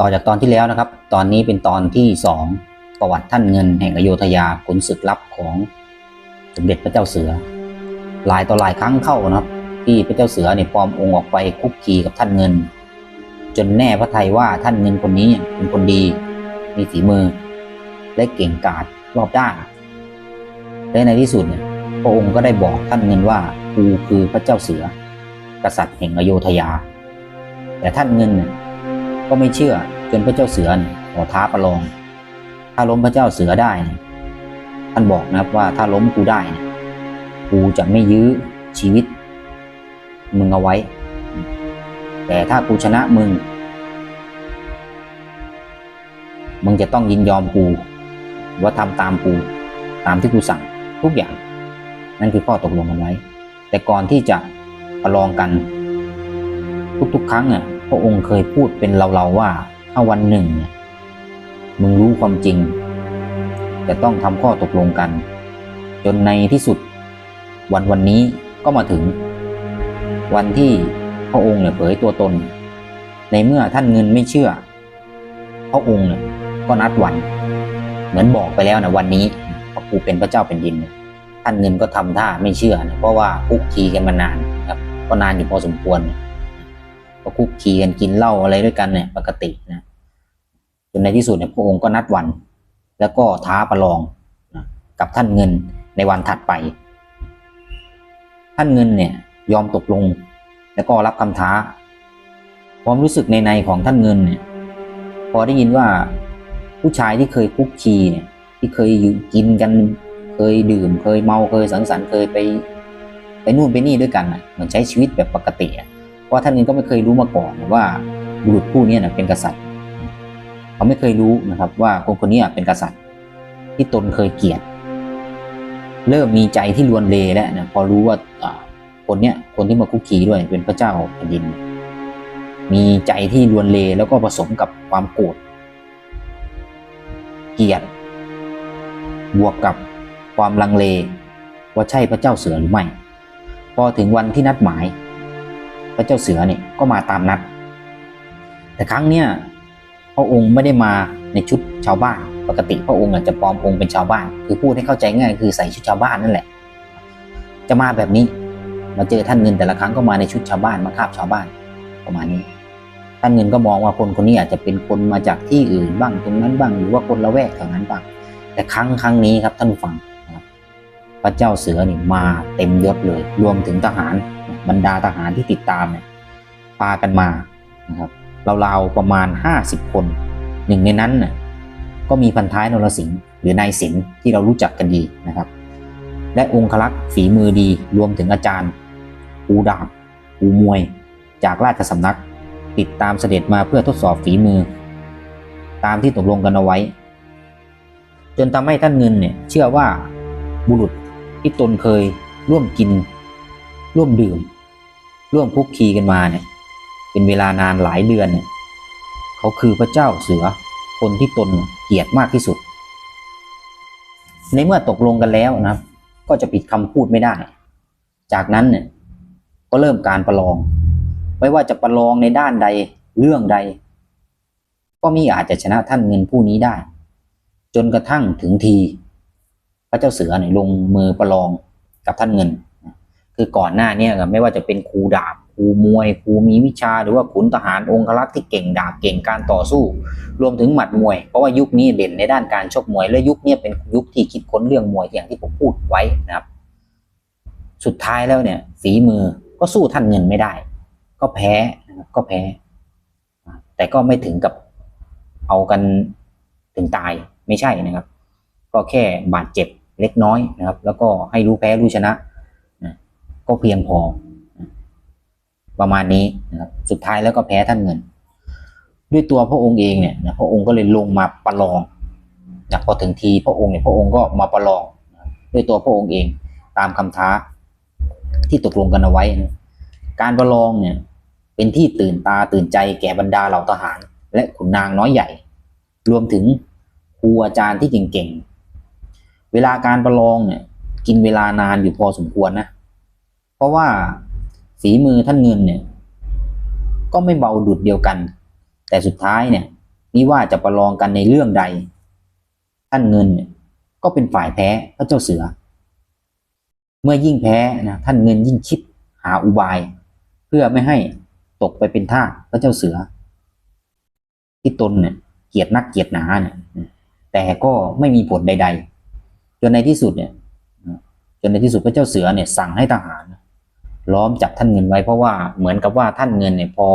ต่อจากตอนที่แล้วนะครับ ตอนนี้เป็นตอนที่สองประวัติท่านเงินแห่งอโยธยาขุนศึกลับของสมเด็จพระเจ้าเสือ หลายต่อหลายครั้งเข้านะครับ ที่พระเจ้าเสือเนี่ยปลอมองค์ออกไปคุกคีกับท่านเงิน จนแน่พระไทยว่าท่านเงินคนนี้เป็นคนดีมีฝีมือ และเก่งกาจรอบด้านและในที่สุดเนี่ยพระองค์ก็ได้บอกท่านเงินว่ากูคือพระเจ้าเสือ กษัตริย์แห่งอโยธยา แต่ท่านเงินเนี่ย ก็ไม่เชื่อจนพระเจ้าเสือขอท้าประลอง ถ้าล้มพระเจ้าเสือได้เนี่ยท่านบอกนะครับว่าถ้าล้มกูได้เนี่ยกูจะไม่ยื้อชีวิต มึงเอาไว้ แต่ถ้ากูชนะมึง มึงจะต้องยินยอมกู ว่าทำตามกู ตามที่กูสั่งทุกอย่าง นั่นคือข้อตกลงกันไว้ แต่ก่อนที่จะประลองกัน ทุกๆ ครั้งอะ พระองค์เคยพูดเป็นเราๆว่าถ้าวันหนึ่งเนี่ยมึงรู้ความจริง จะต้องทำข้อตกลงกัน จนในที่สุด วันวันนี้ก็มาถึง วันที่พระองค์เนี่ยเผยตัวตน ในเมื่อท่านเงินไม่เชื่อ พระองค์เนี่ยก็นัดวัน เหมือนบอกไปแล้วนะวันนี้พระกูเป็นพระเจ้าแผ่นดินเนี่ยท่านเงินก็ทำท่าไม่เชื่อนะเพราะว่าคุกคีกันมานานครับก็นานอยู่พอสมควรเนี่ย ก็คุกคีกันกินเหล้าอะไรด้วยกันเนี่ยปกตินะจนในที่สุดเนี่ยพระองค์ก็นัดวัน แล้วก็ท้าประลองนะกับท่านเงินในวันถัดไป ท่านเงินเนี่ยยอมตกลง แล้วก็รับคำท้า ความรู้สึกในในของท่านเงินเนี่ยพอได้ยินว่าผู้ชายที่เคยคุกคีเนี่ยที่เคยอยู่กินกันเคยดื่ม เคยเมาเคยสังสรรค์เคยไป ไปนู่นไปนี่ด้วยกันอะเหมือนใช้ชีวิตแบบปกติอะ เพราะท่านเองก็ไม่เคยรู้มาก่อนว่าบุรุษผู้นี้นะเป็นกษัตริย์ เขาไม่เคยรู้นะครับว่าคนคนนี้เป็นกษัตริย์ ที่ตนเคยเกลียด เริ่มมีใจที่ลวนเลแล้วนะพอรู้ว่าอ่าคนเนี้ยคนที่มาคุกคีด้วยเป็นพระเจ้าแผ่นดิน มีใจที่ลวนเลแล้วก็ผสมกับความโกรธเกลียดบวกกับความลังเล ว่าใช่พระเจ้าเสือหรือไม่ พอถึงวันที่นัดหมาย พระเจ้าเสือเนี่ยก็มาตามนัด แต่ครั้งเนี้ยพระองค์ไม่ได้มาในชุดชาวบ้าน ปกติพระองค์อาจจะปลอมองค์เป็นชาวบ้าน คือพูดให้เข้าใจง่ายคือใส่ชุดชาวบ้านนั่นแหละ จะมาแบบนี้มาเจอท่านเงินแต่ละครั้งก็มาในชุดชาวบ้านมาคาบชาวบ้านประมาณนี้ ท่านเงินก็มองว่าคนคนนี้อาจจะเป็นคนมาจากที่อื่นบ้างตรงนั้นบ้างหรือว่าคนละแวกแถวนั้นบ้าง แต่ครั้งครั้งนี้ครับท่านฟัง รับพระเจ้าเสือนี่มาเต็มยศเลย รวมถึงทหารบรรดาทหารที่ติดตามเนี่ยพากันมานะครับราวๆประมาณ 50 คน หนึ่งในนั้นน่ะก็มีพันท้ายนรสิงห์หรือนายสินที่เรารู้จักกันดีนะครับ และองคลักษ์ฝีมือดีรวมถึงอาจารย์ปูดาบปูมวย จากราชสำนัก ติดตามเสด็จมาเพื่อทดสอบฝีมือ ตามที่ตกลงกันเอาไว้ จนทำให้ท่านเงินเนี่ยเชื่อว่าบุรุษ ที่ตนเคยร่วมกิน ร่วมดื่ม ร่วมคุกคีกันมาเนี่ย เป็นเวลานานหลายเดือนเนี่ยเขาคือพระเจ้าเสือ คนที่ตนเกลียดมากที่สุด ในเมื่อตกลงกันแล้วนะครับ ก็จะผิดคำพูดไม่ได้ จากนั้นเนี่ยก็เริ่มการประลอง ไม่ว่าจะประลองในด้านใดเรื่องใด ก็มิอาจจะชนะท่านเงินผู้นี้ได้ จนกระทั่งถึงที ระเจ้าเสือเนี่ยลงมือประลองกับท่านเงิน คือก่อนหน้าเนี้ครับไม่ว่าจะเป็นครูดาบครูมวยครูมีวิชาหรือว่าขุนทหารองครักษ์ที่เก่งดาบเก่งการต่อสู้ รวมถึงหมัดมวย เพราะว่ายุคนี้เด่นในด้านการชกมวย และยุคนี้เป็นยุคที่คิดค้นเรื่องมวยอย่างที่ผมพูดไว้นะครับ สุดท้ายแล้วเนี่ยฝีมือก็สู้ท่านเงินไม่ได้ ก็แพ้ก็แพ้ แต่ก็ไม่ถึงกับเอากันถึงตายไม่ใช่นะครับ ก็แค่บาดเจ็บ เล็กน้อยนะครับ แล้วก็ให้รู้แพ้รู้ชนะนะก็เพียงพอนะประมาณนี้นะครับสุดท้ายแล้วก็แพ้ท่านเงิน ด้วยตัวพระองค์เองเนี่ยนะพระองค์ก็เลยลงมาประลองนะพอถึงทีพระองค์เนี่ยพระองค์ก็มาประลองนะด้วยตัวพระองค์เองตามคำท้าที่ตกลงกันเอาไว้นะการประลองเนี่ยเป็นที่ตื่นตาตื่นใจแก่บรรดาเหล่าทหาร และขุนนางน้อยใหญ่ รวมถึงครูอาจารย์ที่เก่ง เวลาการประลองเนี่ย กินเวลานานอยู่พอสมควรนะ เพราะว่าฝีมือท่านเงินเนี่ย ก็ไม่เบาดุดเดียวกัน แต่สุดท้ายเนี่ยมิว่าจะประลองกันในเรื่องใด ท่านเงินเนี่ยก็เป็นฝ่ายแพ้พระเจ้าเสือ เมื่อยิ่งแพ้นะท่านเงินยิ่งคิดหาอุบาย เพื่อไม่ให้ตกไปเป็นทาสพระเจ้าเสือ ที่ตนเนี่ยเกียดนักเกียดหนาเนี่ยแต่ก็ไม่มีผลใด ๆ นในที่สุดเนี่ยจนในที่สุดพระเจ้าเสือเนี่ยสั่งให้ทหาร ล้อมจับท่านเงินไว้เพราะว่าเหมือนกับว่าท่านเงินเนี่ยพอ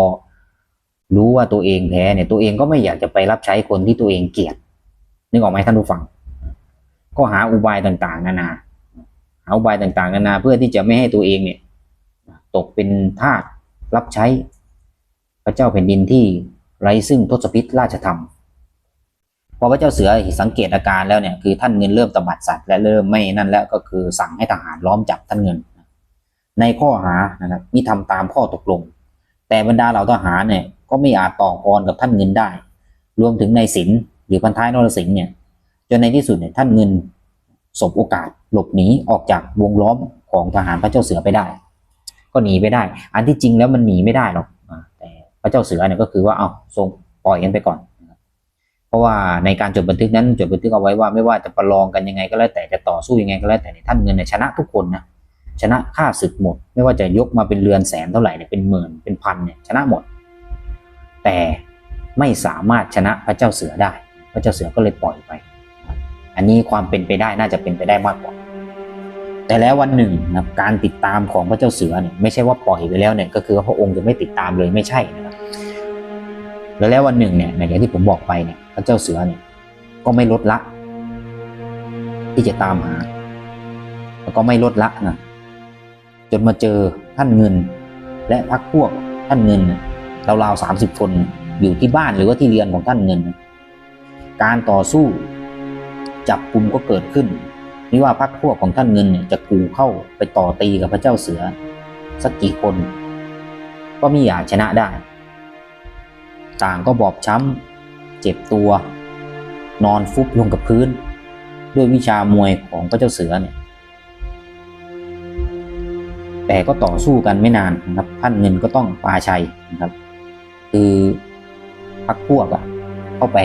รู้ว่าตัวเองแพ้เนี่ยตัวเองก็ไม่อยากจะไปรับใช้คนที่ตัวเองเกลียดนึกออกไหมท่านผู้ฟัง ก็หาอุบายต่างๆ นานา หาอุบายต่างๆ นานาเพื่อที่จะไม่ให้ตัวเองเนี่ย ตกเป็นทาสรับใช้ พระเจ้าแผ่นดินที่ไร้ซึ่งทศพิษราชธรรม พอพระเจ้าเสือสังเกตอาการแล้วเนี่ยคือท่านเงินเริ่มตบัดสัตว์และเริ่มไม่นั่นแล้วก็คือสั่งให้ทหารล้อมจับท่านเงิน ในข้อหานะครับมิทำตามข้อตกลง แต่บรรดาเหล่าทหารเนี่ยก็ไม่อาจต่อกรกับท่านเงินได้ รวมถึงในศิลหรือพันท้ายนรสิงห์เนี่ยจนในที่สุดเนี่ยท่านเงินสบโอกาสหลบหนีออกจากวงล้อมของทหารพระเจ้าเสือไปได้ ก็หนีไปได้ อันที่จริงแล้วมันหนีไม่ได้หรอกแต่พระเจ้าเสือเนี่ยก็คือว่าเอาส่งปล่อยกันไปก่อน เพราะว่าในการจดบันทึกนั้นจดบันทึกเอาไว้ว่าไม่ว่าจะประลองกันยังไงก็แล้วแต่จะต่อสู้ยังไงก็แล้วแต่เนี่ยท่านเงินเนี่ยชนะทุกคนนะชนะฆ่าศึกหมด ไม่ว่าจะยกมาเป็นเรือนแสนเท่าไหร่เนี่ยเป็นหมื่นเป็นพันเนี่ยชนะหมด แต่ไม่สามารถชนะพระเจ้าเสือได้ พระเจ้าเสือก็เลยปล่อยไป อันนี้ความเป็นไปได้น่าจะเป็นไปได้มากกว่า แต่แล้ววันหนึ่งนะการติดตามของพระเจ้าเสือเนี่ยไม่ใช่ว่าปล่อยไปแล้วเนี่ยก็คือพระองค์จะไม่ติดตามเลยไม่ใช่นะครับ แล้วแล้ววันหนึ่งเนี่ยอย่างที่ผมบอกไปเนี่ยพระเจ้าเสือเนี่ยก็ไม่ลดละ ที่จะตามหา แล้วก็ไม่ลดละนะจนมาเจอท่านเงิน และพักพวกท่านเงินราวๆสามสิบคนอยู่ที่บ้านหรือว่าที่เรือนของท่านเงิน การต่อสู้จับกลุ่มก็เกิดขึ้นไม่ว่าพักพวกของท่านเงินเนี่ยจะกูเข้าไปต่อตีกับพระเจ้าเสือ สักกี่คน ก็ไม่อยากชนะได้ ต่างก็บอบช้ำ เจ็บตัว นอนฟุบลงกับพื้น ด้วยวิชามวยของพระเจ้าเสือเนี่ย แต่ก็ต่อสู้กันไม่นานนะครับท่านเงินก็ต้องปาชัยนะครับ คือพักพวกอะเข้าไป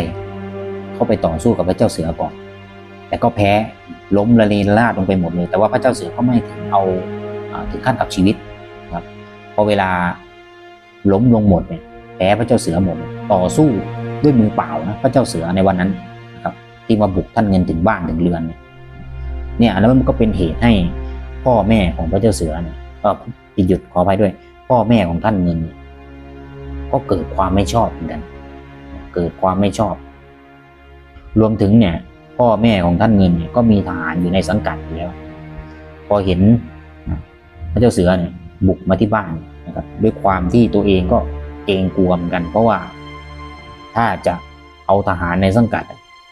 เข้าไปต่อสู้กับพระเจ้าเสือก่อน แต่ก็แพ้ล้มละเลระลาดลงไปหมดเลย แต่ว่าพระเจ้าเสือก็ไม่ถึงเอาอาถึงขั้นกับชีวิตนะครับพอเวลาล้มลงหมดเนี่ย แพ้พระเจ้าเสือหมดต่อสู้ด้วยมือเปล่านะพระเจ้าเสือในวันนั้นนะครับที่มาบุกท่านเงินถึงบ้านถึงเรือน เนี่ยแล้วมันก็เป็นเหตุให้พ่อแม่ของพระเจ้าเสือเนี่ยก็ผิดหยุดขออภัยด้วย พ่อแม่ของท่านเงิน ก็เกิดความไม่ชอบเหมือนกัน เกิดความไม่ชอบ รวมถึงเนี่ย พ่อแม่ของท่านเงินเนี่ยก็มีทหารอยู่ในสังกัดอยู่แล้ว พอเห็นพระเจ้าเสือเนี่ยบุกมาที่บ้านนะครับด้วยความที่ตัวเองก็ เกรงกลัวเหมือนกัน เพราะว่าถ้าจะเอาทหารในสังกัด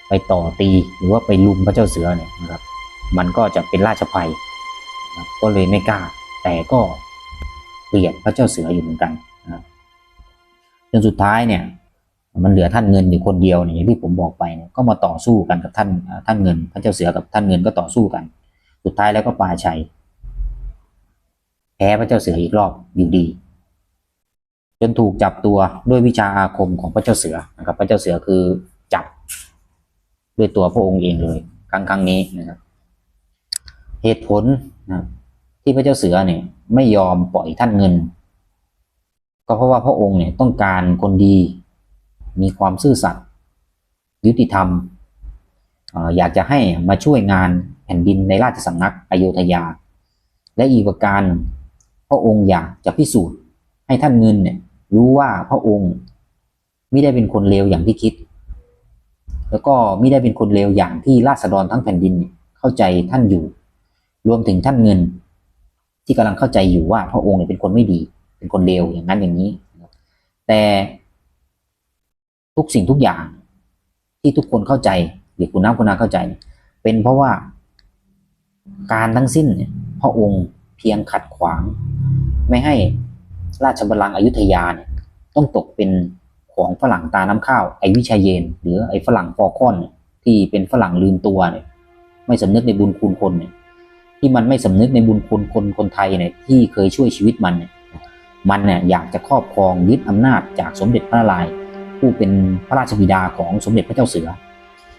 ไปต่อตีหรือว่าไปลุมพระเจ้าเสือเนี่ยนะครับ มันก็จะเป็นราชภัยนะก็เลยไม่กล้า แต่ก็เกลียดพระเจ้าเสืออยู่เหมือนกันนะจนสุดท้ายเนี่ย มันเหลือท่านเงินอยู่คนเดียวเนี่ยอย่างที่ผมบอกไปเนี่ยก็มาต่อสู้กันกับท่านท่านเงิน พระเจ้าเสือกับท่านเงินก็ต่อสู้กัน สุดท้ายแล้วก็ปาชัยแพ้พระเจ้าเสืออีกรอบอยู่ดี จนถูกจับตัวด้วยวิชาอาคมของพระเจ้าเสือนะครับ พระเจ้าเสือคือจับด้วยตัวพระองค์เองเลยครั้งครั้งนี้นะครับ เหตุผลนะที่พระเจ้าเสือเนี่ยไม่ยอมปล่อยท่านเงิน ก็เพราะว่าพระองค์เนี่ยต้องการคนดี มีความซื่อสัตย์ยุติธรรมอยากจะให้มาช่วยงานแผ่นดินในราชสำนักอโยธยา และอีกประการพระองค์อยากจะพิสูจน์ ให้ท่านเงินเนี่ยรู้ว่าพระองค์ไม่ได้เป็นคนเลวอย่างที่คิด แล้วก็ไม่ได้เป็นคนเลวอย่างที่ราษฎรทั้งแผ่นดินเข้าใจท่านอยู่ รวมถึงท่านเงิน ที่กำลังเข้าใจอยู่ว่าพระองค์เนี่ยเป็นคนไม่ดี เป็นคนเลวอย่างนั้นอย่างนี้ แต่ทุกสิ่งทุกอย่างที่ทุกคนเข้าใจหรือคุณน้ำคุณนาเข้าใจเนี่ยเป็นเพราะว่าการทั้งสิ้นเนี่ยพระองค์เพียงขัดขวาง ไม่ให้ ราชบัลลังก์อยุธยาเนี่ยต้องตกเป็นของฝรั่งตาน้ำข้าวไอวิชาเยน หรือไอฝรั่งฟอคอนที่เป็นฝรั่งลืมตัวเนี่ยไม่สำนึกในบุญคุณคนเนี่ยที่มันไม่สำนึกในบุญคุณคนคนไทยเนี่ยที่เคยช่วยชีวิตมันเนี่ยมันเนี่ยอยากจะครอบครองยึดอำนาจจากสมเด็จพระนารายณ์ผู้เป็นพระราชบิดาของสมเด็จพระเจ้าเสือ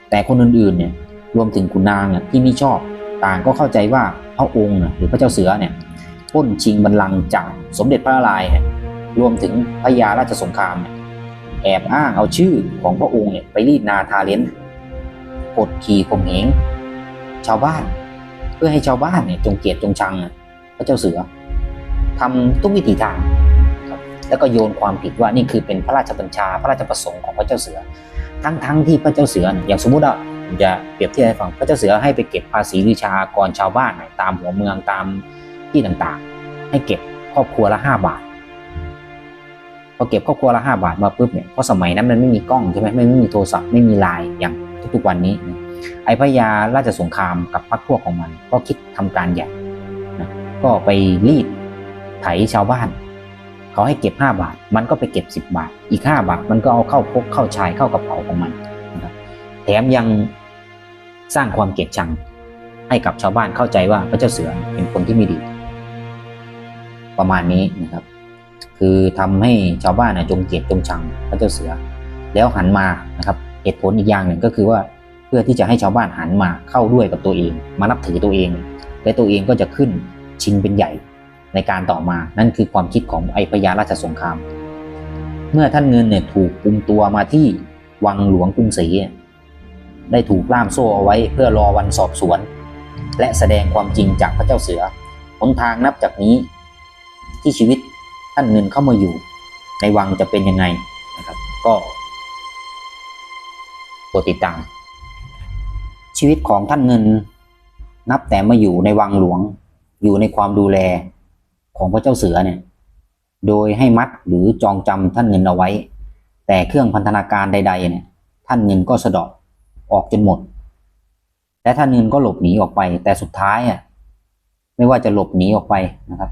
แต่คนอื่นๆเนี่ยรวมถึงขุนนางเนี่ยที่ไม่ชอบต่างก็เข้าใจว่าพระองค์หรือพระเจ้าเสือเนี่ย ล้นชิงบัลลังก์จากสมเด็จพระนารายณ์เนี่ยรวมถึงพระยาราชสงครามเนี่ยแอบอ้างเอาชื่อของพระองค์เนี่ยไปรีดนาทาเลนกดขี่ข่มเหงชาวบ้าน เพื่อให้ชาวบ้านเนี่ยจงเกลียดจงชังพระเจ้าเสือทำทุกวิถีทางครับแล้วก็โยนความผิดว่านี่คือเป็นพระราชบัญชาพระราชประสงค์ของพระเจ้าเสือ ทั้งทั้งที่พระเจ้าเสือ อย่างสมมุติว่าผมจะเปรียบเทียบให้ฟังพระเจ้าเสือให้ไปเก็บภาษีวิชากรชาวบ้านเนี่ยตามหัวเมืองตาม ที่ต่างๆ ให้เก็บครอบครัวละห้าบาทพอเก็บครอบครัวละห้าบาทมาปุ๊บเนี่ยเพราะสมัยนั้นมันไม่มีกล้องใช่ไหมไม่มีโทรศัพท์ไม่มีไลน์อย่างทุกๆวันนี้ ไอ้พระยาราชสงครามกับพรรคพวกของมัน ก็คิดทำการใหญ่นะก็ไปรีดไถชาวบ้าน เขาให้เก็บ 5 บาท มันก็ไปเก็บ 10 บาท อีก 5 บาท มันก็เอาเข้าพกเข้าชายเข้ากระเป๋าของมันนะครับแถมยังสร้างความเกลียดชังให้กับชาวบ้านเข้าใจว่าพระเจ้าเสือเป็นคนที่ไม่ดี ประมาณนี้นะครับ คือทำให้ชาวบ้านนะจงเกลียดจงชังพระเจ้าเสือ แล้วหันมานะครับเหตุผลอีกอย่างหนึ่งก็คือว่าเพื่อที่จะให้ชาวบ้านหันมาเข้าด้วยกับตัวเอง มานับถือตัวเอง และตัวเองก็จะขึ้นชิงเป็นใหญ่ในการต่อมานั่นคือความคิดของไอพญาราชสงคราม เมื่อท่านเงินเนี่ยถูกกุมตัวมาที่วังหลวงกรุงศรีได้ถูกล่ามโซ่เอาไว้เพื่อรอวันสอบสวน และแสดงความจริงจากพระเจ้าเสือหนทางนับจากนี้ ที่ชีวิตท่านเงินเข้ามาอยู่ ในวังจะเป็นยังไงนะครับ ก็โปรดติดตาม ชีวิตของท่านเงิน นับแต่มาอยู่ในวังหลวง อยู่ในความดูแลของพระเจ้าเสือเนี่ย โดยให้มัดหรือจองจำท่านเงินเอาไว้ แต่เครื่องพันธนาการใดๆเนี่ย ท่านเงินก็สะเดอกออกจนหมด และท่านเงินก็หลบหนีออกไป แต่สุดท้ายอะไม่ว่าจะหลบหนีออกไปนะครับ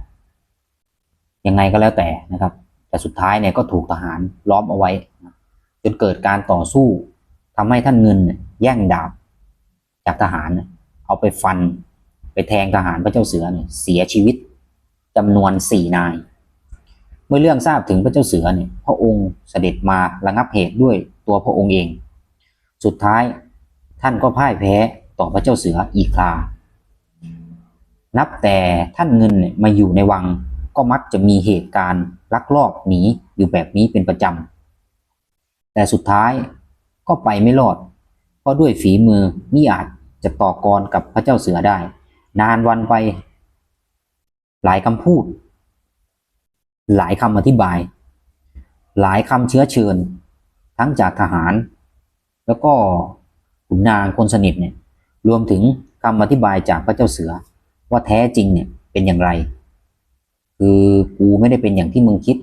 ยังไงก็แล้วแต่นะครับ แต่สุดท้ายเนี่ยก็ถูกทหารล้อมเอาไว้ จนเกิดการต่อสู้ทำให้ท่านเงินแย่งดาบ จากทหารเอาไปฟัน ไปแทงทหารพระเจ้าเสือเนี่ยเสียชีวิตจำนวนสี่นาย เมื่อเรื่องทราบถึงพระเจ้าเสือเนี่ยพระองค์เสด็จมาระงับเหตุด้วยตัวพระองค์เอง สุดท้ายท่านก็พ่ายแพ้ต่อพระเจ้าเสืออีกครานับแต่ท่านเงินมาอยู่ในวัง ก็มักจะมีเหตุการณ์ลักลอบหนีอยู่แบบนี้เป็นประจำ แต่สุดท้ายก็ไปไม่รอด เพราะด้วยฝีมือมิอาจจะต่อกรกับพระเจ้าเสือได้ นานวันไป หลายคำพูด หลายคำอธิบาย หลายคำเชื้อเชิญ ทั้งจากทหาร แล้วก็ขุนนางคนสนิทเนี่ยรวมถึงคำอธิบายจากพระเจ้าเสือว่าแท้จริงเนี่ยเป็นอย่างไร คือกูไม่ได้เป็นอย่างที่มึงคิด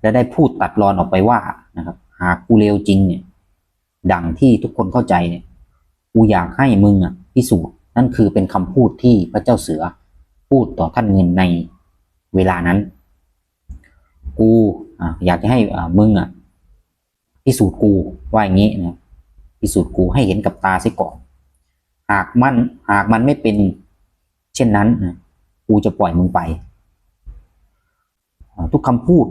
และได้พูดตัดรอนออกไปว่านะครับ หากกูเลวจริงเนี่ย ดังที่ทุกคนเข้าใจเนี่ย กูอยากให้มึงอะพิสูจน์นั่นคือเป็นคำพูดที่พระเจ้าเสือพูดต่อท่านเงินในเวลานั้น กูออยากจะให้มึงอะพิสูจน์กูว่าอย่างนี้นะพิสูจน์กูให้เห็นกับตาเสียก่อน หากมันหากมันไม่เป็นเช่นนั้นนะ กูจะปล่อยมึงไป ทุกคำพูด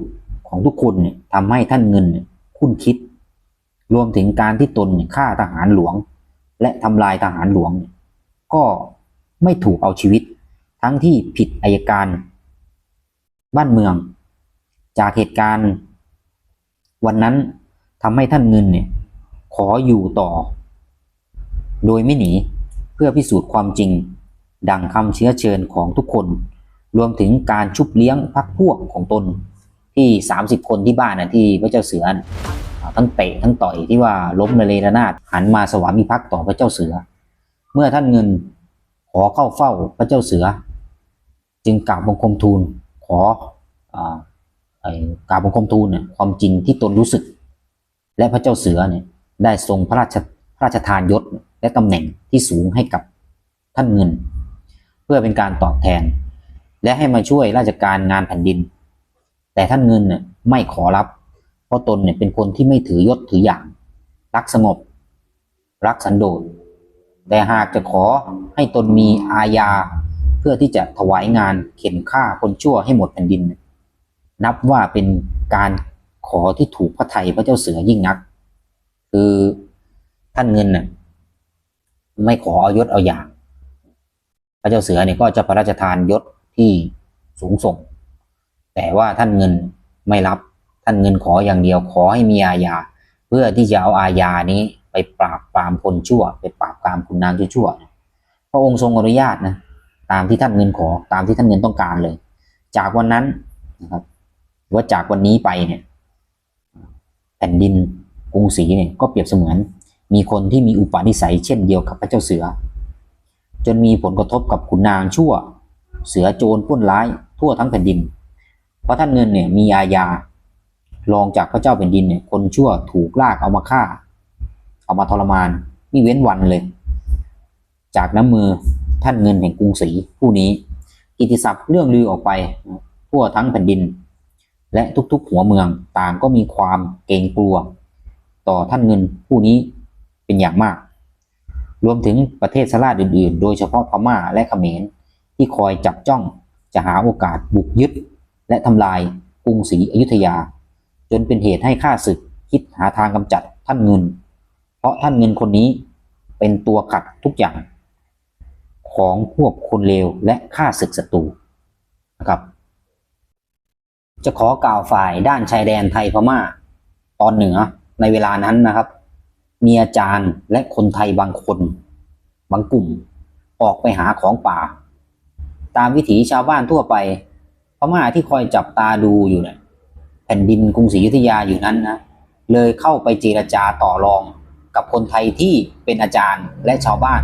ของทุกคนเนี่ยทำให้ท่านเงินเนี่ยคุ้นคิด รวมถึงการที่ตนเนี่ยฆ่าทหารหลวง และทำลายทหารหลวง ก็ไม่ถูกเอาชีวิต ทั้งที่ผิดอายการ บ้านเมือง จากเหตุการณ์ วันนั้นทำให้ท่านเงินเนี่ยขออยู่ต่อ โดยไม่หนีเพื่อพิสูจน์ความจริง ดังคำเชื้อเชิญของทุกคน รวมถึงการชุบเลี้ยงพักพวกของตนที่ 30 คนที่บ้านนะที่พระเจ้าเสือทั้งเตะทั้งต่อยที่ว่าล้มระเลระนาดหันมาสวามิภักดิ์ต่อพระเจ้าเสือ เมื่อท่านเงินขอเข้าเฝ้าพระเจ้าเสือ จึงกราบบังคมทูลขออ่าไอ้กราบบังคมทูลเนี่ยความจริงที่ตนรู้สึก และพระเจ้าเสือเนี่ยได้ทรงพระราชพระราชทานยศและตำแหน่งที่สูงให้กับท่านเงิน เพื่อเป็นการตอบแทน และให้มาช่วยราชการงานแผ่นดิน แต่ท่านเงินเนี่ยไม่ขอรับ เพราะตนเนี่ยเป็นคนที่ไม่ถือยศถืออย่าง รักสงบ รักสันโดษแต่หากจะขอให้ตนมีอาญาเพื่อที่จะถวายงานเข็นฆ่าคนชั่วให้หมดแผ่นดิน นับว่าเป็นการขอที่ถูกพระไทยพระเจ้าเสือยิ่งนัก คือท่านเงินน่ะไม่ขอเอายศเอาอย่าง พระเจ้าเสือเนี่ยก็จะพระราชทานยศที่สูงส่ง แต่ว่าท่านเงินไม่รับท่านเงินขออย่างเดียวขอให้มีอาญาเพื่อที่จะเอาอาญานี้ไปปราบปรามคนชั่ว ไปปราบปรามคุณนางชั่วพระองค์ทรงอนุญาตนะตามที่ท่านเงินขอตามที่ท่านเงินต้องการเลย จากวันนั้นนะครับว่าจากวันนี้ไปเนี่ยแผ่นดินกรุงศรีเนี่ยก็เปรียบเสมือน มีคนที่มีอุปนิสัยเช่นเดียวกับพระเจ้าเสือ จนมีผลกระทบกับขุนนางชั่ว เสือโจรปล้นร้ายทั่วทั้งแผ่นดิน เพราะท่านเงินเนี่ยมีอาญารองจากพระเจ้าแผ่นดินเนี่ยคนชั่วถูกลากเอามาฆ่า เอามาทรมานไม่เว้นวันเลย จากน้ำมือท่านเงินแห่งกรุงศรีผู้นี้ กิตติศัพท์เรื่องลือออกไปทั่วทั้งแผ่นดิน และทุกๆหัวเมืองต่างก็มีความเกรงกลัว ต่อท่านเงินผู้นี้เป็นอย่างมาก รวมถึงประเทศสลาดอื่นๆ โดยเฉพาะพม่าและเขมรที่คอยจับจ้องจะหาโอกาสบุกยึด และทำลายกรุงศรีอยุธยา จนเป็นเหตุให้ข้าศึกคิดหาทางกำจัดท่านเงิน เพราะท่านเงินคนนี้เป็นตัวขัดทุกอย่าง ของพวกคนเลวและข้าศึกศัตรูนะครับ จะขอกล่าวฝ่ายด้านชายแดนไทยพม่า ตอนเหนือในเวลานั้นนะครับ มีอาจารย์และคนไทยบางคน บางกลุ่ม ออกไปหาของป่า ตามวิถีชาวบ้านทั่วไปพม่าที่คอยจับตาดูอยู่เนี่ยแผ่นดินกรุงศรีอยุธยาอยู่นั้นนะเลยเข้าไปเจรจาต่อรองกับคนไทยที่เป็นอาจารย์และชาวบ้าน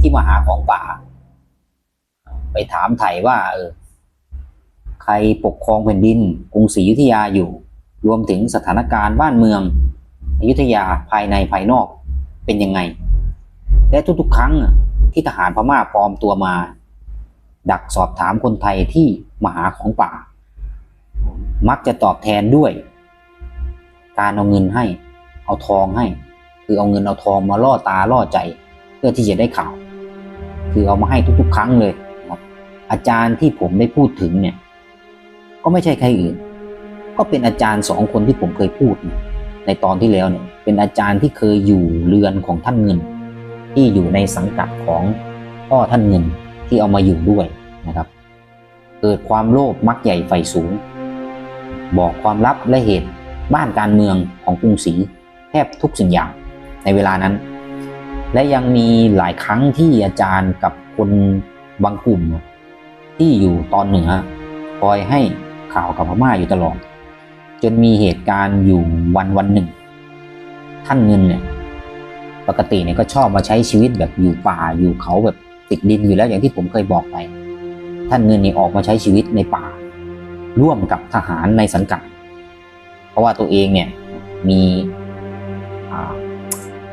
ที่มาหาของป่า ไปถามไถ่ว่าเออใครปกครองแผ่นดินกรุงศรีอยุธยาอยู่ รวมถึงสถานการณ์บ้านเมือง อยุธยาภายในภายนอกเป็นยังไง และทุกๆ ครั้งที่ทหารพม่าปลอมตัวมา ดักสอบถามคนไทยที่มาหาของป่า มักจะตอบแทนด้วย การเอาเงินให้ เอาทองให้ คือเอาเงินเอาทองมาล่อตาล่อใจ เพื่อที่จะได้ข่าว คือเอามาให้ทุกๆ ครั้งเลยครับ อาจารย์ที่ผมได้พูดถึงเนี่ย ก็ไม่ใช่ใครอื่น ก็เป็นอาจารย์สองคนที่ผมเคยพูดนะ ในตอนที่แล้วเนี่ยเป็นอาจารย์ที่เคยอยู่เรือนของท่านเงิน ที่อยู่ในสังกัดของพ่อท่านเงินที่เอามาอยู่ด้วยนะครับ เกิดความโลภมักใหญ่ไฟสูง บอกความลับและเหตุบ้านการเมืองของกรุงศรีแทบทุกสิ่งอย่างในเวลานั้น และยังมีหลายครั้งที่อาจารย์กับคนบางกลุ่มที่อยู่ตอนเหนือคอยให้ข่าวกับพม่าอยู่ตลอด จนมีเหตุการณ์อยู่วันวันหนึ่ง ท่านเงินเนี่ยปกติเนี่ยก็ชอบมาใช้ชีวิตแบบอยู่ป่าอยู่เขาแบบติดดินอยู่แล้วอย่างที่ผมเคยบอกไป ท่านเงินเนี่ยออกมาใช้ชีวิตในป่า ร่วมกับทหารในสังกัด เพราะว่าตัวเองเนี่ยมี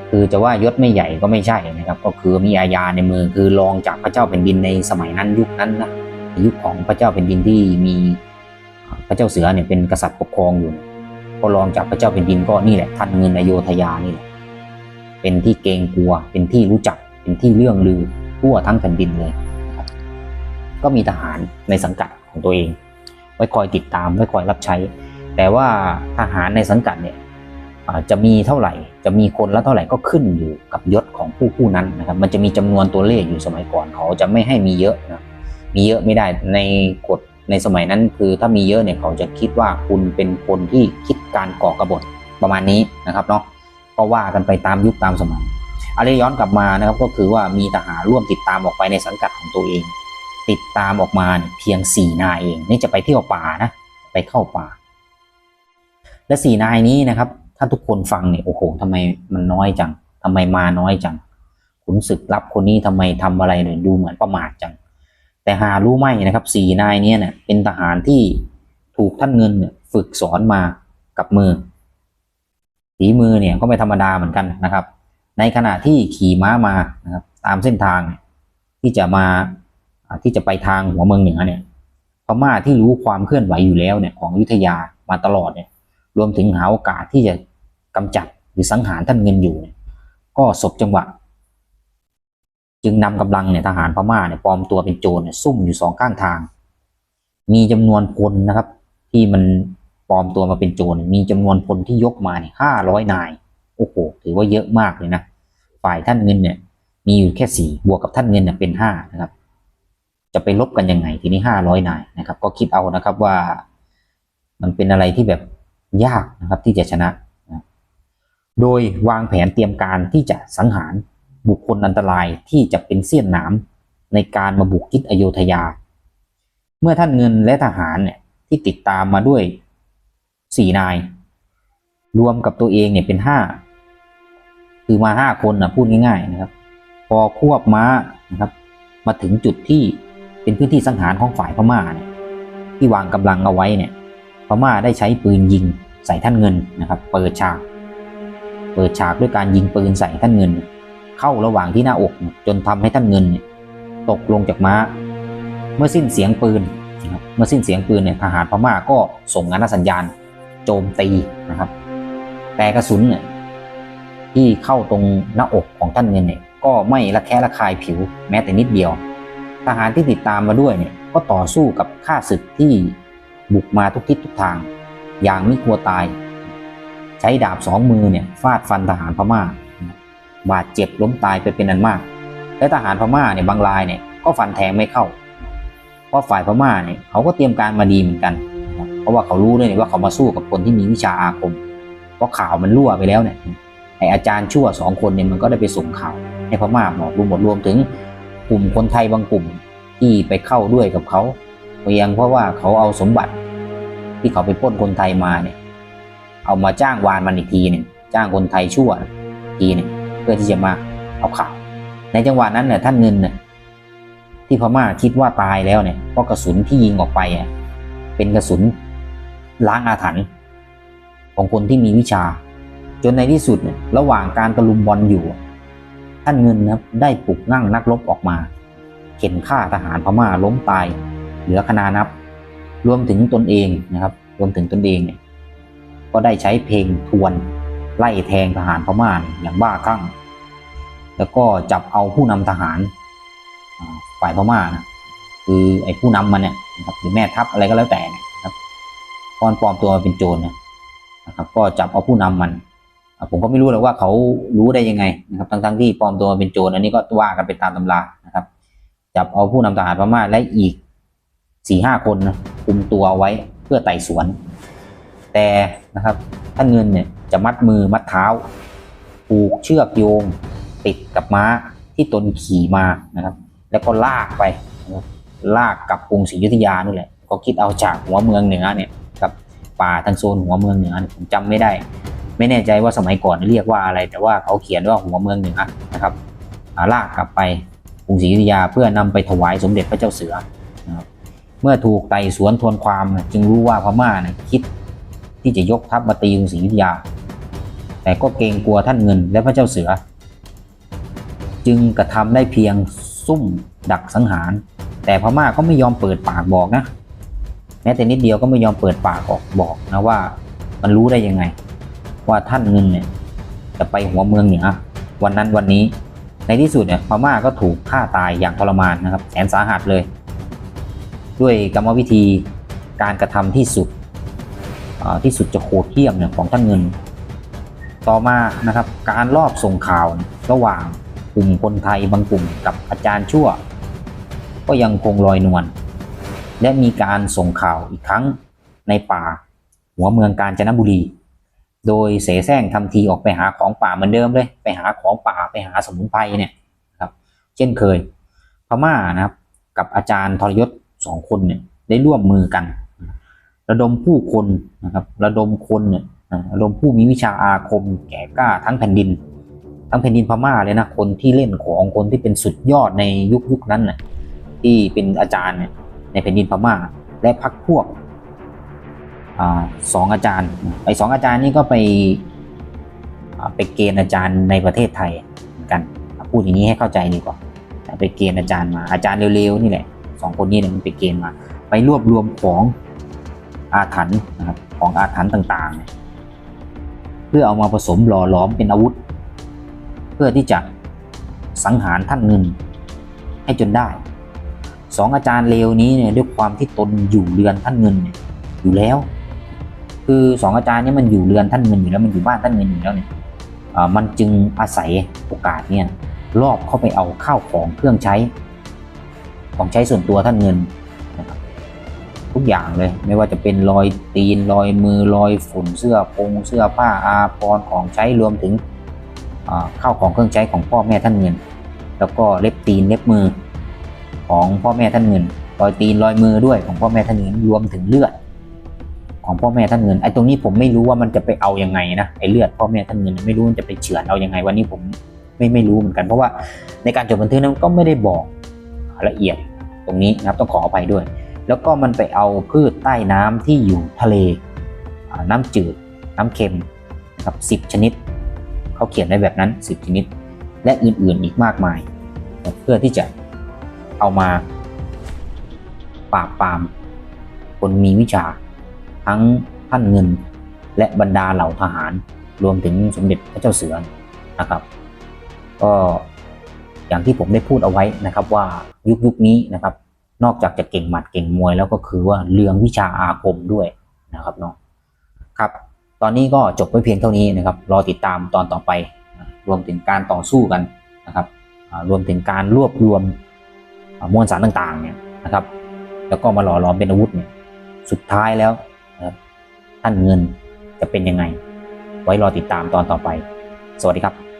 คือจะว่ายศไม่ใหญ่ก็ไม่ใช่นะครับ ก็คือมีอาญาในมือคือรองจากพระเจ้าแผ่นดินในสมัยนั้นยุคนั้นนะยุคของพระเจ้าแผ่นดินที่มี พระเจ้าเสือเนี่ยเป็นกษัตริย์ปกครองอยู่ก็รองจากพระเจ้าแผ่นดินก็นี่แหละท่านเงินอโยธยานี่แหละเป็นที่เกรงกลัว เป็นที่รู้จัก เป็นที่เรื่องลือทั่วทั้งแผ่นดินเลยก็มีทหารในสังกัดของตัวเอง ไว้คอยติดตามไว้คอยรับใช้ แต่ว่าทหารในสังกัดเนี่ยจะมีเท่าไหร่ จะมีคนละเท่าไหร่ก็ขึ้นอยู่กับยศของผู้ผู้นั้นนะครับ มันจะมีจำนวนตัวเลขอยู่สมัยก่อนเขาจะไม่ให้มีเยอะนะมีเยอะไม่ได้ในกฎ ในสมัยนั้นคือถ้ามีเยอะเนี่ยเขาจะคิดว่าคุณเป็นคนที่คิดการก่อกระบฏประมาณนี้นะครับเนาะก็ว่ากันไปตามยุคตามสมัยอะไรย้อนกลับมานะครับก็คือว่ามีทหารร่วมติดตามออกไปในสังกัดของตัวเอง ติดตามออกมาเนี่ยเพียงสี่นายเองนี่จะไปเที่ยวป่านะไปเข้าป่า และสี่นายนี้นะครับ ถ้าทุกคนฟังเนี่ยโอ้โหทำไมมันน้อยจังทำไมมาน้อยจังขุนศึกรับคนนี้ทำไมทำอะไรเนี่ยดูเหมือนประมาทจัง แต่หารู้ไหมนะครับสี่นายเนี้เนี่ยเป็นทหารที่ถูกท่านเงินเนี่ยฝึกสอนมากับมือฝีมือเนี่ยก็ไม่ธรรมดาเหมือนกันนะครับ ในขณะที่ขี่ม้ามานะครับตามเส้นทางที่จะมาที่จะไปทางหัวเมืองเหนือเนี่ยพม่าที่รู้ความเคลื่อนไหวอยู่แล้วเนี่ยของยุทธยามาตลอดเนี่ยรวมถึงหาโอกาสที่จะกำจัดหรือสังหารท่านเงินอยู่ ก็สบจังหวะ จึงนำกำลังเนี่ยทหารพม่าเนี่ยปลอมตัวเป็นโจรเนี่ยซุ่มอยู่สองข้างทาง มีจำนวนพลนะครับ ที่มันปลอมตัวมาเป็นโจรมีจำนวนพลที่ยกมาเนี่ยห้าร้อยนายโอ้โหถือว่าเยอะมากเลยนะฝ่ายท่านเงินเนี่ย มีอยู่แค่สี่บวกกับท่านเงินเนี่ยเป็นห้านะครับ จะไปลบกันยังไงทีนี้ห้าร้อยนายนะครับ ก็คิดเอานะครับว่า มันเป็นอะไรที่แบบยากนะครับที่จะชนะ โดยวางแผนเตรียมการที่จะสังหาร บุคคลอันตรายที่จะเป็นเสี้ยนหนามในการมาบุกยึดอโยธยา เมื่อท่านเงินและทหารเนี่ยที่ติดตามมาด้วยสี่นาย รวมกับตัวเองเนี่ยเป็นห้าคือมาห้าคนนะพูดง่าย ๆนะครับ พอควบม้านะครับ มาถึงจุดที่เป็นพื้นที่สังหารของฝ่ายพม่าเนี่ยที่วางกำลังเอาไว้เนี่ยพม่าได้ใช้ปืนยิงใส่ท่านเงินนะครับ เปิดฉาก เปิดฉากด้วยการยิงปืนใส่ท่านเงิน เข้าระหว่างที่หน้าอก จนทำให้ท่านเงินตกลงจากม้า เมื่อสิ้นเสียงปืนนะครับเมื่อสิ้นเสียงปืนเนี่ยทหารพม่าก็ส่งงานสัญญาณ โจมตีนะครับ แต่กระสุนเนี่ยที่เข้าตรงหน้าอกของท่านเงินเนี่ยก็ไม่ระแคะระคายผิวแม้แต่นิดเดียว ทหารที่ติดตามมาด้วยเนี่ยก็ต่อสู้กับข้าศึกที่บุกมาทุกทิศทุกทาง อย่างไม่กลัวตาย ใช้ดาบสองมือเนี่ยฟาดฟันทหารพม่า บาดเจ็บล้มตายไปเป็นอันมาก และทหารพม่าเนี่ยบางรายเนี่ยก็ฟันแทงไม่เข้า เพราะฝ่ายพม่าเนี่ยเขาก็เตรียมการมาดีเหมือนกัน เพราะว่าเขารู้เลยว่าเขามาสู้กับคนที่มีวิชาอาคม เพราะข่าวมันรั่วไปแล้วเนี่ยไออาจารย์ชั่วสองคนเนี่ยมันก็ได้ไปส่งข่าวให้พม่าบอกรวมหมดรวมถึงกลุ่มคนไทยบางกลุ่มที่ไปเข้าด้วยกับเขาเพียงเพราะว่าเขาเอาสมบัติที่เขาไปป้นคนไทยมาเนี่ย เอามาจ้างวานมันอีกทีหนึ่งจ้างคนไทยชั่วทีหนึ่ง เพื่อที่จะมาเอาข่าวในจังหวะนั้นเนี่ยท่านเงินเนี่ยที่พม่าคิดว่าตายแล้วเนี่ยเพราะกระสุนที่ยิงออกไปอะเป็นกระสุนล้างอาถรรพ์ของคนที่มีวิชา จนในที่สุดเนี่ยระหว่างการตะลุมบอลอยู่ ท่านเงินนะครับได้ปลุกนั่งนักรบออกมาเข็นฆ่าทหารพม่าล้มตาย เหลือคณานับ รวมถึงตนเองนะครับ รวมถึงตนเองเนี่ยก็ได้ใช้เพลงทวน ไล่แทงทหารพม่าอย่างบ้าคลั่ง แล้วก็จับเอาผู้นำทหารฝ่ายพม่านะคือไอ้ผู้นำมันเนี่ยนะครับหรือแม่ทัพอะไรก็แล้วแต่นะครับตอนปลอมตัวมาเป็นโจรเนี่ยนะครับ ก็จับเอาผู้นำมันผมก็ไม่รู้หรอกว่าเขารู้ได้ยังไงนะครับทั้งๆที่ปลอมตัวมาเป็นโจรอันนี้ก็ว่ากันไปตามตำรานะครับ จับเอาผู้นำทหารพม่าและอีกสี่ห้าคนนะคุมตัวไว้เพื่อไต่สวน แต่นะครับท่านเงินเนี่ย จะมัดมือมัดเท้าผูกเชือกโยงติดกับม้าที่ตนขี่มานะครับ แล้วก็ลากไปลากกลับกรุงศรีอยุธยานู่นแหละ ก็คิดเอาจากหัวเมืองเหนือเนี่ยกับป่าทางโซนหัวเมืองเหนือนี่ผมจำไม่ได้ ไม่แน่ใจว่าสมัยก่อนเรียกว่าอะไร แต่ว่าเขาเขียนว่าหัวเมืองเหนือนะครับลากกลับไปกรุงศรีอยุธยาเพื่อนำไปถวายสมเด็จพระเจ้าเสือนะครับเมื่อถูกไต่สวนทวนความจึงรู้ว่าพม่าเนี่ยคิดที่จะยกทัพมาตีกรุงศรีอยุธยา แต่ก็เกรงกลัวท่านเงินและพระเจ้าเสือ จึงกระทำได้เพียงซุ่มดักสังหาร แต่พม่าก็ไม่ยอมเปิดปากบอกนะแม้แต่นิดเดียวก็ไม่ยอมเปิดปากออกบอกนะว่ามันรู้ได้ยังไง ว่าท่านเงินเนี่ยจะไปหัวเมืองเหนือวันนั้นวันนี้ในที่สุดเนี่ยพม่าก็ถูกฆ่าตายอย่างทรมานนะครับแสนสาหัสเลย ด้วยกรรมวิธีการกระทำที่สุดที่สุดจะโหดเหี้ยมเนี่ยของท่านเงิน ต่อมานะครับการลอบส่งข่าวระหว่างกลุ่มคนไทยบางกลุ่มกับอาจารย์ชั่ว ก็ยังคงลอยนวลและมีการส่งข่าวอีกครั้งในป่า หัวเมืองกาญจนบุรี โดยเสแสร้งทำทีออกไปหาของป่าเหมือนเดิมเลย ไปหาของป่าไปหาสมุนไพรเนี่ยครับ เช่นเคย พม่านะครับ กับอาจารย์ทรยศสองคนเนี่ยได้ร่วมมือกัน ระดมผู้คนนะครับ ระดมคนเนี่ย อาระดมผู้มีวิชาอาคมแก่กล้าทั้งแผ่นดิน ทั้งแผ่นดินพม่าเลยนะคนที่เล่นของคนที่เป็นสุดยอดในยุคยุคนั้นน่ะที่เป็นอาจารย์ในแผ่นดินพม่า และพักพวกอสองอาจารย์ไอ้สองอาจารย์นี่ก็ไปไปเกณฑ์อาจารย์ในประเทศไทยเหมือนกันพูดอย่างนี้ให้เข้าใจดีกว่าไปเกณฑ์อาจารย์มาอาจารย์เร็วๆนี่แหละสองคนนี้เนี่ยมันไปเกณฑ์มา ไปรวบรวมของอาถรรพ์นะครับของอาถรรพ์ต่างๆ พื่อเอามาผสมหล่อหลอมเป็นอาวุธ เพื่อที่จะสังหารท่านเงินให้จนได้สองอาจารย์เลวนี้เนี่ยด้วยความที่ตนอยู่เรือนท่านเงินเนี่ยอยู่แล้ว คือสองอาจารย์เนี่ยมันอยู่เรือนท่านเงินอยู่แล้วมันอยู่บ้านท่านเงินอยู่แล้วเนี่ยมันจึงอาศัยโอกาสเนี่ยรอบเข้าไปเอาข้าวของเครื่องใช้ ของใช้ส่วนตัวท่านเงิน ทุกอย่างเลย ไม่ว่าจะเป็นรอยตีนรอยมือรอยฝุ่นเสื้อปงเสื้อผ้าอาภรณ์ของใช้รวมถึงข้าวของเครื่องใช้ของพ่อแม่ท่านเงิน แล้วก็เล็บตีนเล็บมือของพ่อแม่ท่านเงิน รอยตีนรอยมือด้วยของพ่อแม่ท่านเงินรวมถึงเลือด ของพ่อแม่ท่านเงินไอ้ตรงนี้ผมไม่รู้ว่ามันจะไปเอายังไงนะไอ้เลือดพ่อแม่ท่านเงินไม่รู้มันจะไปเฉือนเอายังไงวันนี้ผมไม่ไม่รู้เหมือนกัน เพราะว่าในการจดบันทึกนั้นก็ไม่ได้บอกละเอียดตรงนี้นะครับต้องขออภัยด้วย แล้วก็มันไปเอาพืชใต้น้ำที่อยู่ทะเล น้ำจืด น้ำเค็มนะครับสิบชนิด เขาเขียนไว้แบบนั้นสิบชนิด และอื่นๆอีกมากมาย เพื่อที่จะเอามาปราบปราม คนมีวิชา ทั้งท่านเงิน และบรรดาเหล่าทหาร รวมถึงสมเด็จพระเจ้าเสือนะครับ ก็อย่างที่ผมได้พูดเอาไว้นะครับว่ายุคยุคนี้นะครับ นอกจากจะเก่งหมัดเก่งมวยแล้วก็คือว่าเรืองวิชาอาคมด้วยนะครับเนาะครับ ตอนนี้ก็จบไปเพียงเท่านี้นะครับ รอติดตามตอนต่อไป รวมถึงการต่อสู้กันนะครับรวมถึงการรวบรวมมวลสารต่างๆเนี่ยนะครับ แล้วก็มาหล่อหลอมเป็นอาวุธเนี่ยสุดท้ายแล้วนะครับท่านเงินจะเป็นยังไง ไว้รอติดตามตอนต่อไป สวัสดีครับ